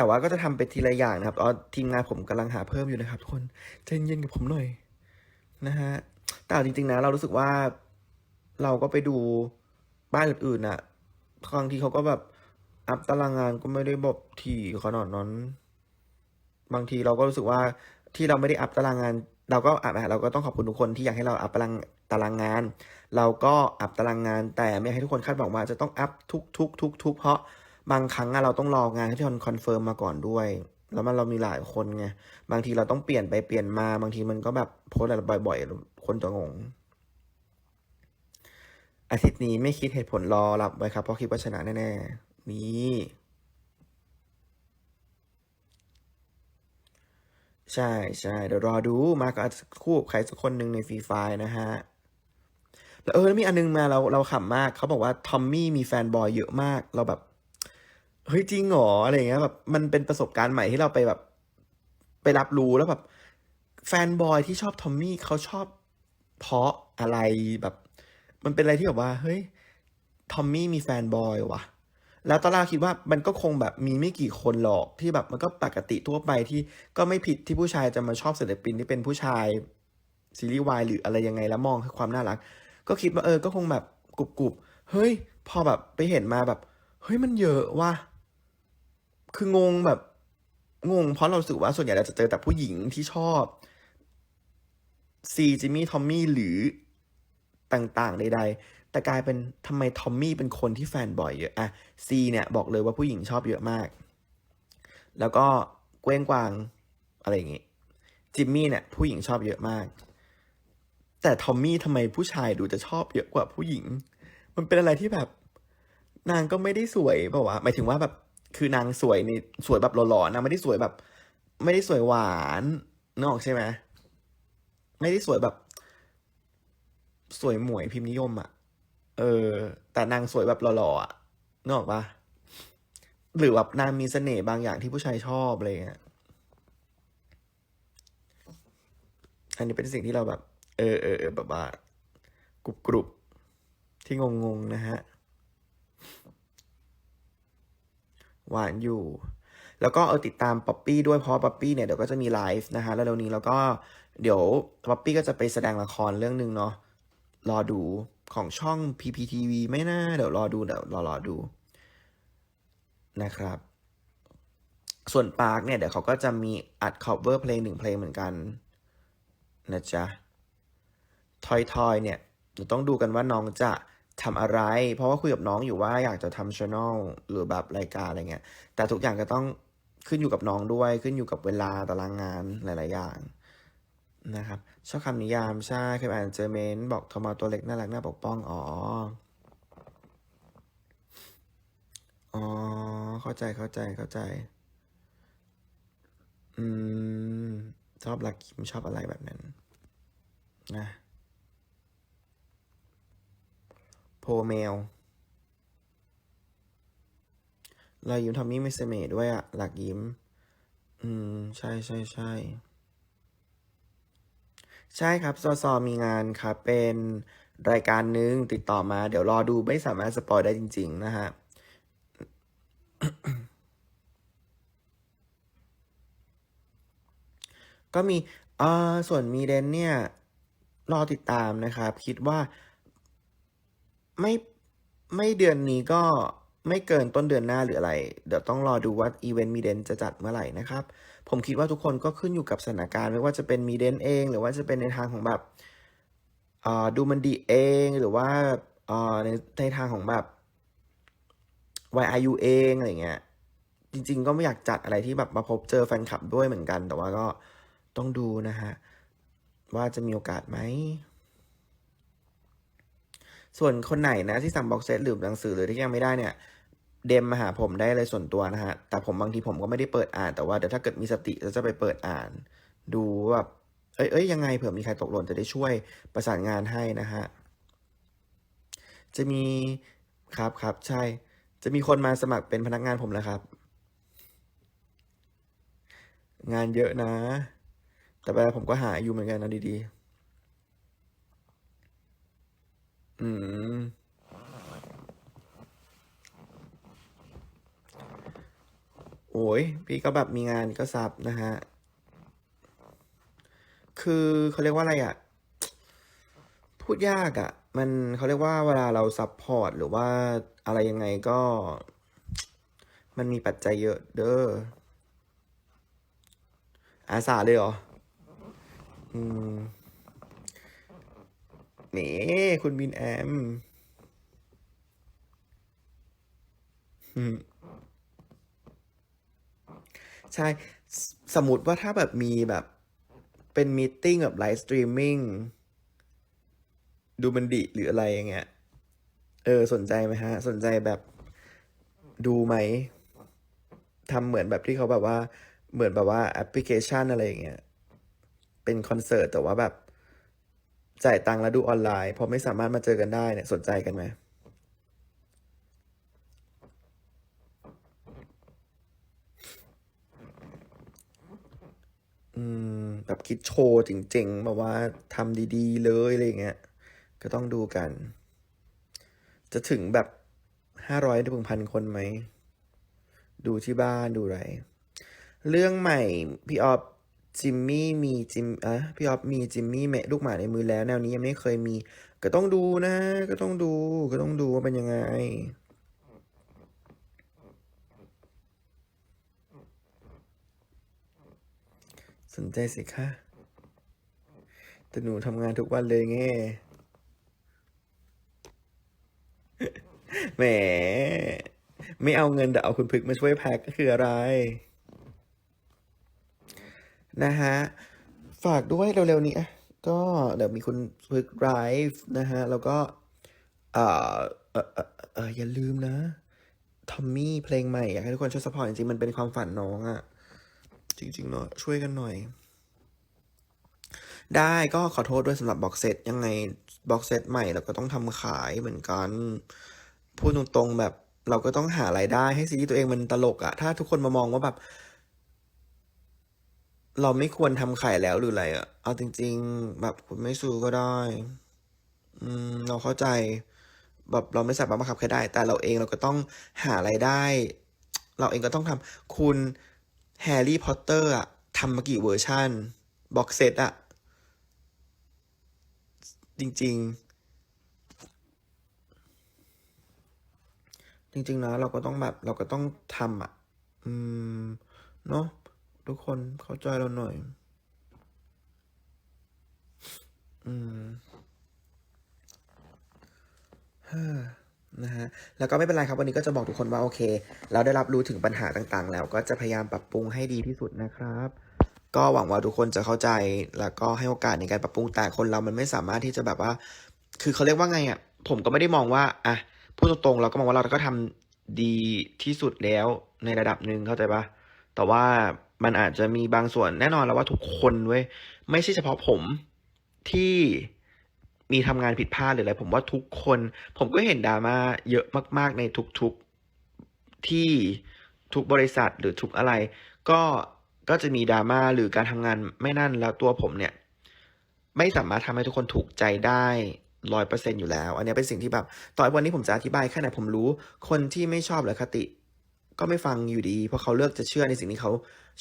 แต่ว่าก็จะทำไปทีละอย่างนะครับอ๋อทีมงานผมกำลังหาเพิ่มอยู่นะครับทุกคนใจเย็นกับผมหน่อยนะฮะแต่จริง ๆ นะ เรารู้สึกว่าเราก็ไปดูบ้านอื่นๆน่ะบางทีเขาก็แบบอัพตารางงานก็ไม่ได้แบบถี่ขนาดนั้น บางทีเราก็รู้สึกว่าที่เราไม่ได้อัพตารางงาน เราก็อัพอะเราก็ต้องขอบคุณทุกคนที่อยากให้เราอัพตารางตารางงาน เราก็อัพตารางงาน แต่ไม่ให้ทุกคนคาดหวังว่าจะต้องอัพทุกทุกทุกทุกเพราะ บางครั้งเราต้องรองานที่คอนเฟิร์มมาก่อนด้วย แล้วมันเรามีหลายคนไง บางทีเราต้องเปลี่ยนไปเปลี่ยนมา บางทีมันก็แบบโพสอะไรบ่อยๆ คนจะงง อาทิตย์นี้ไม่คิดเหตุผลรอรับไว้ครับ เพราะคิดว่าชนะแน่ๆ นี่ใช่ใช่เดี๋ยวรอดูมาก็คู่ใครสักคนหนึ่งในฟรีไฟนะฮะ แล้วเออมีอันนึงมาเราเราขำมาก เขาบอกว่าทอมมี่มีแฟนบอยเยอะมาก เราแบบ เฮ้ยจริงเหรออะไรเงี้ยแบบมันเป็นประสบการณ์ใหม่ที่เราไปแบบ ไปรับรู้แล้วแบบแฟนบอยที่ชอบทอมมี่เขาชอบเพราะอะไรแบบ มันเป็นอะไรที่แบบว่า เฮ้ยทอมมี่มีแฟนบอยวะแล้วตอนแรกคิดว่ามันก็คงแบบมีไม่กี่คนหรอกที่แบบมันก็ปกติทั่วไปที่ก็ไม่ผิดที่ผู้ชายจะมาชอบศิลปินที่เป็นผู้ชายซีรีส์วายหรืออะไรยังไงแล้วมองคือความน่ารัก ก็คิดว่าเออก็คงแบบกรุบกรุบเฮ้ย พอแบบไปเห็นมาแบบ เฮ้ยมันเยอะว่ะ คืองงแบบงงเพราะเรารู้สึกว่าส่วนใหญ่เราจะเจอแต่ผู้หญิงที่ชอบซีจิมมี่ทอมมี่หรือต่างๆ ใด ๆ แต่กลายเป็นทำไมทอมมี่เป็นคนที่แฟนบ่อยเยอะอะซีเนี่ยบอกเลยว่าผู้หญิงชอบเยอะมาก แล้วก็เกว้งกวางอะไรอย่างงี้จิมมี่เนี่ยผู้หญิงชอบเยอะมาก แต่ทอมมี่ทำไมผู้ชายดูจะชอบเยอะกว่าผู้หญิง มันเป็นอะไรที่แบบ นางก็ไม่ได้สวยเปล่าวะหมายถึงว่าแบบ คือนางสวยในสวยแบบหล่อๆนางไม่ได้สวยแบบ ไม่ได้สวยหวานนึกออกใช่ไหมไม่ได้สวยแบบ สวยหมวยพิมพ์นิยมอะเออ แต่นางสวยแบบหล่อๆอะนึกออกปะหรือแบบนางมีเสน่ห์บางอย่างที่ผู้ชายชอบอะไรเงี้ยอันนี้เป็นสิ่งที่เราแบบ เออเออเออแบบว่ากรุบกรุบที่งงงๆนะฮะ หวานอยู่ แล้วก็เออติดตามป๊อปปี้ด้วยเพราะป๊อปปี้เนี่ยเดี๋ยวก็จะมีไลฟ์นะฮะแล้วเร็วนี้แล้วก็เดี๋ยวป๊อปปี้ก็จะไปแสดงละครเรื่องหนึ่งเนาะรอดูของช่อง PPTV ไม่น่าเดี๋ยวรอดูเดี๋ยวรอรอดูนะครับ ส่วนปาร์คเนี่ยเดี๋ยวเขาก็จะมีอัด cover เพลงหนึ่งเพลงเหมือนกันนะจ๊ะทอยทอยเนี่ยเดี๋ยวต้องดูกันว่าน้องจะ ทำอะไร เพราะว่าคุยกับน้องอยู่ว่าอยากจะทำช anel หรือแบบรายการอะไรเงี้ย แต่ทุกอย่างก็ต้องขึ้นอยู่กับน้องด้วย ขึ้นอยู่กับเวลาตารางงานหลาย ๆ อย่างนะครับชอบคำนิยามใช่เคยอ่านเจอเมนต์บอกทรมาตัวเล็กน่ารักน่าปกป้อง อ๋อ อ๋อ เข้าใจเข้าใจเข้าใจ อืม ชอบลักคิมชอบอะไรแบบนั้น นะ โพเมลรอยยิ้มทอมมี่ไม่เสน่ห์ด้วยอะหลักยิ้ม อืม ใช่ใช่ใช่ใช่ครับ ซอซอมีงานครับ เป็นรายการหนึ่งติดต่อมา เดี๋ยวรอดูไม่สามารถสปอยได้จริง ๆ นะฮะ ก็มีเอ่อส่วนมีเดนเนี่ย รอติดตามนะครับ คิดว่า ไม่ไม่เดือนนี้ก็ไม่เกินต้นเดือนหน้าหรืออะไร เดี๋ยวต้องรอดูว่าอีเวนต์มีเดนจะจัดเมื่อไหร่นะครับ ผมคิดว่าทุกคนก็ขึ้นอยู่กับสถานการณ์ไม่ว่าจะเป็นมีเดนเอง หรือว่าจะเป็นในทางของแบบอ่อดูมันดีเองหรือว่าอ่อในในทางของแบบ YIU เองอะไรเงี้ยจริง ๆ ก็ไม่อยากจัดอะไรที่แบบมาพบเจอแฟนคลับด้วยเหมือนกัน แต่ว่าก็ต้องดูนะฮะ ว่าจะมีโอกาสไหม ส่วนคนไหนนะที่สั่งบ็อกเซตหรือหนังสือหรือที่ยังไม่ได้เนี่ยเดมมาหาผมได้เลยส่วนตัวนะฮะ แต่ผมบางทีผมก็ไม่ได้เปิดอ่าน แต่ว่าเดี๋ยวถ้าเกิดมีสติจะจะไปเปิดอ่าน ดูว่าแบบเอ้ยเอ้ยยังไงเผื่อมีใครตกหล่นจะได้ช่วยประสานงานให้นะฮะ จะมีครับครับใช่ จะมีคนมาสมัครเป็นพนักงานผมแล้วครับ งานเยอะนะ แต่เวลาผมก็หาอยู่เหมือนกันนะดีๆ อืม โอ้ย พี่ก็แบบมีงานก็ซับนะฮะ คือเขาเรียกว่าอะไรอะ พูดยากอะ มันเขาเรียกว่าเวลาเราซัพพอร์ตหรือว่าอะไรยังไงก็ มันมีปัจจัยเยอะเด้อ อาสาเลยเหรอ อืม นี่คุณบินแอมใช่ สมมติว่าถ้าแบบมีแบบเป็นมีตติ้งแบบไลฟ์สตรีมมิ่งดูมันดิหรืออะไรอย่างเงี้ย เออ สนใจไหมฮะ สนใจแบบดูไหมทำเหมือนแบบที่เขาแบบว่า เหมือนแบบว่าแอปพลิเคชันอะไรอย่างเงี้ย เป็นคอนเสิร์ตแต่ว่าแบบ จ่ายตังค์แล้วดูออนไลน์พราะไม่สามารถมาเจอกันได้เนี่ยสนใจกันไหมอืมแบบคิดโชว์จริงๆแบบว่าทำดีๆ เลยอะไรอย่างเงี้ย ก็ต้องดูกัน จะถึงแบบห้าร้อยถึงพันคนไหม ดูที่บ้านดูอะไร เรื่องใหม่ พี่ออฟ จิมมี่มีจิมอะพี่ออฟมีจิมมี่แมลูกหมาในมือแล้ว แนวนี้ยังไม่เคยมี ก็ต้องดูนะ ก็ต้องดู ก็ต้องดูว่าเป็นยังไง สนใจสิคะแต่หนูทำงานทุกวันเลยไงแหม ไม่เอาเงินแต่เอาคุณพึกมาช่วยแพ็คก็คืออะไร นะฮะ ฝากด้วยเร็วๆนี้อะก็เดี๋ยวมีคุณพึกไลฟ์นะฮะ แล้วก็เอ่อเออเอออย่าลืมนะทอมมี่เพลงใหม่อยากให้ทุกคนช่วยสปอร์ตจริงๆมันเป็นความฝันน้องอะ่ะ จริงๆเนาะช่วยกันหน่อย ได้ก็ขอโทษด้วยสำหรับบ็อกเซตยังไงบ็อกเซตใหม่เราก็ต้องทำขายเหมือนกัน พูดตรงๆแบบเราก็ต้องหารายได้ให้ซีรีส์ตัวเองมันตลกอะถ้าทุกคนมามองว่าแบบ เราไม่ควรทำขายแล้วหรืออะไรอะเอาจริง ๆ แบบคุณไม่ซื้อก็ได้ อืม เราเข้าใจ แบบเราไม่สามารถบังคับใครได้ แต่เราเองเราก็ต้องหารายได้ เราเองก็ต้องทำคุณแฮร์รี่พอตเตอร์อะทำมากี่เวอร์ชันบ็อกเซตอะจริง ๆจริงๆนะเราก็ต้องแบบเราก็ต้องทำอะอืม เนาะ ทุกคนเข้าใจเราหน่อย อืมฮ่านะฮะแล้วก็ไม่เป็นไรครับวันนี้ก็จะบอกทุกคนว่าโอเค เราได้รับรู้ถึงปัญหาต่างๆ แล้วก็จะพยายามปรับปรุงให้ดีที่สุดนะครับ ก็หวังว่าทุกคนจะเข้าใจแล้วก็ให้โอกาสในการปรับปรุงแต่คนเรามันไม่สามารถที่จะแบบว่า คือเขาเรียกว่าไงอะผมก็ไม่ได้มองว่าอะพูดตรงๆเราก็มองว่าเราก็ทำดีที่สุดแล้วในระดับหนึ่งเข้าใจปะแต่ว่า มันอาจจะมีบางส่วนแน่นอนแล้วว่าทุกคนเว้ยไม่ใช่เฉพาะผมที่มีทำงานผิดพลาดหรืออะไรผมว่าทุกคน ผมก็เห็นดราม่าเยอะมาก ๆ ในทุกๆที่ทุกบริษัทหรือทุกอะไร ก็ก็จะมีดราม่าหรือการทำงานไม่นั่นแล้วตัวผมเนี่ย ไม่สามารถทำให้ทุกคนถูกใจได้ร้อยเปอร์เซ็นอยู่แล้ว อันนี้เป็นสิ่งที่แบบ ต่อวันนี้ผมจะอธิบายแค่ไหนผมรู้ คนที่ไม่ชอบหรือคติ ก็ไม่ฟังอยู่ดี เพราะเขาเลือกจะเชื่อในสิ่งที่เขา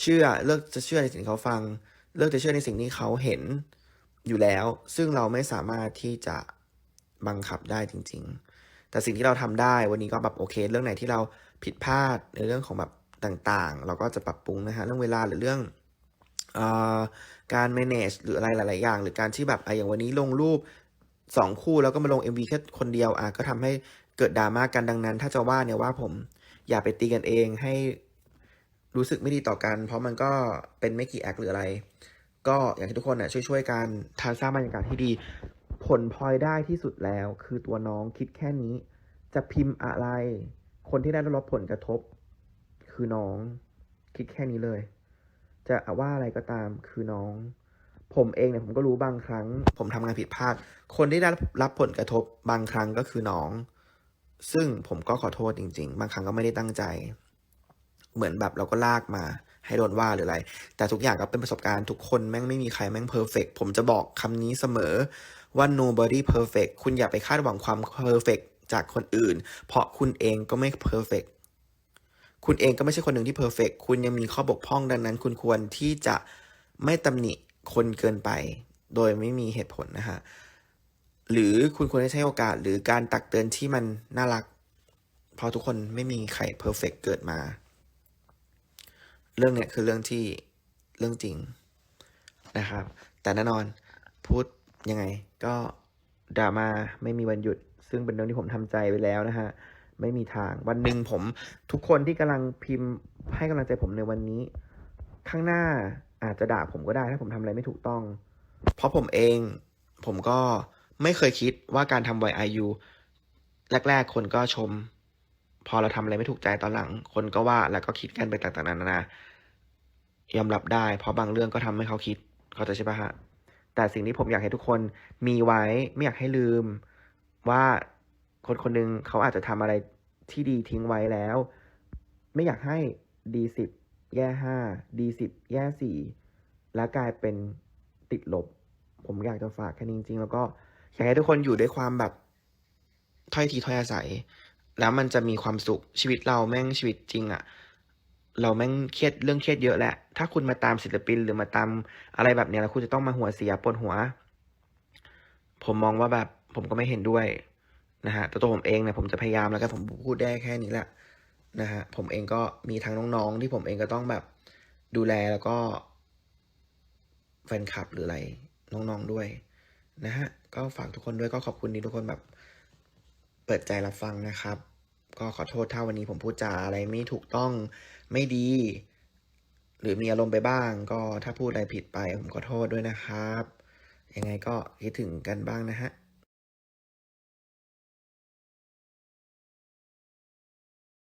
เชื่อ เลือกจะเชื่อในสิ่งที่เขาฟัง เลือกจะเชื่อในสิ่งที่เขาเห็นอยู่แล้ว ซึ่งเราไม่สามารถที่จะบังคับได้จริง ๆ แต่สิ่งที่เราทำได้วันนี้ก็แบบโอเค เรื่องไหนที่เราผิดพลาดในเรื่องของแบบต่างๆ เราก็จะปรับปรุงนะฮะเรื่องเวลาหรือเรื่องออการ manage หรืออะไรหลาย ๆ อย่าง หรือการที่แบบออย่างวันนี้ลงรูปสองคู่แล้วก็มาลง MV แค่คนเดียวอะก็ทำให้เกิดดราม่ากันดังนั้น ถ้าจะว่าเนี่ยว่าผม อย่าไปตีกันเองให้รู้สึกไม่ดีต่อกัน เพราะมันก็เป็นไม่กี่แอคหรืออะไร ก็อยากให้ทุกคนน่ะช่วยๆกันทานสร้างบรรยากาศที่ดี ผลพลอยได้ที่สุดแล้ว คือตัวน้องคิดแค่นี้ จะพิมพ์อะไร คนที่ได้รับผลกระทบ คือน้องคิดแค่นี้เลย จะว่าอะไรก็ตามคือน้อง ผมเองเนี่ยผมก็รู้บางครั้ง ผมทำงานผิดพลาด คนที่ได้รับผลกระทบบางครั้งก็คือน้อง ซึ่งผมก็ขอโทษจริง ๆ บางครั้งก็ไม่ได้ตั้งใจ เหมือนแบบเราก็ลากมา ให้โดนว่าหรืออะไร แต่ทุกอย่างก็เป็นประสบการณ์ทุกคนแม่งไม่มีใครแม่งเพอร์เฟกผมจะบอกคำนี้เสมอว่า nobody perfect คุณอย่าไปคาดหวังความเพอร์เฟกจากคนอื่น เพราะคุณเองก็ไม่เพอร์เฟกคุณเองก็ไม่ใช่คนหนึ่งที่เพอร์เฟกคุณยังมีข้อบกพร่องดังนั้น คุณควรที่จะไม่ตำหนิคนเกินไป โดยไม่มีเหตุผลนะฮะ หรือคุณควรจะใช้โอกาสหรือการตักเตือนที่มันน่ารัก เพราะทุกคนไม่มีใครเพอร์เฟกเกิดมา เรื่องเนี้ยคือเรื่องที่เรื่องจริงนะครับ แต่แน่นอนพูดยังไง ก็ดราม่าไม่มีวันหยุด ซึ่งเป็นเรื่องที่ผมทำใจไปแล้วนะฮะไม่มีทางวันหนึ่งผมทุกคนที่กำลังพิมพ์ให้กำลังใจผมในวันนี้ ข้างหน้าอาจจะด่าผมก็ได้ถ้าผมทำอะไรไม่ถูกต้อง เพราะผมเอง ผมก็ ไม่เคยคิดว่าการทำ YIU แรก ๆ คนก็ชม พอเราทำอะไรไม่ถูกใจตอนหลัง คนก็ว่าแล้วก็คิดกันไปต่างๆนานายอมรับได้ เพราะบางเรื่องก็ทำให้เขาคิด เขาใจใช่ปะฮะ แต่สิ่งที่ผมอยากให้ทุกคนมีไว้ไม่อยากให้ลืม ว่าคนคนหนึ่งเขาอาจจะทำอะไรที่ดีทิ้งไว้แล้ว ไม่อยากให้ดีสิบแย่ห้าดีสิบแย่สี่แล้วกลายเป็นติดลบ ผมอยากจะฝากแค่นี้จริงๆ แล้วก็ อยากให้ทุกคนอยู่ด้วยความแบบถ้อยทีถ้อยอาศัย แล้วมันจะมีความสุขชีวิตเราแม่งชีวิตจริงอะเราแม่งเครียดเรื่องเครียดเยอะแหละถ้าคุณมาตามศิลปินหรือมาตามอะไรแบบเนี้ยแล้วคุณจะต้องมาหัวเสียปวดหัว ผมมองว่าแบบผมก็ไม่เห็นด้วยนะฮะแต่ตัวผมเองเนี่ยผมจะพยายามแล้วกันผมพูดได้แค่นี้แหละนะฮะผมเองก็มีทั้งน้องๆ ที่ผมเองก็ต้องแบบดูแลแล้วก็แฟนคลับหรืออะไรน้องๆด้วย นะฮะ ก็ฝากทุกคนด้วยก็ขอบคุณที่ทุกคนแบบ เปิดใจรับฟังนะครับ ก็ขอโทษถ้าวันนี้ผมพูดจาอะไรไม่ถูกต้องไม่ดี หรือมีอารมณ์ไปบ้าง ก็ถ้าพูดอะไรผิดไปผมขอโทษด้วยนะครับ ยังไงก็คิดถึงกันบ้างนะฮะ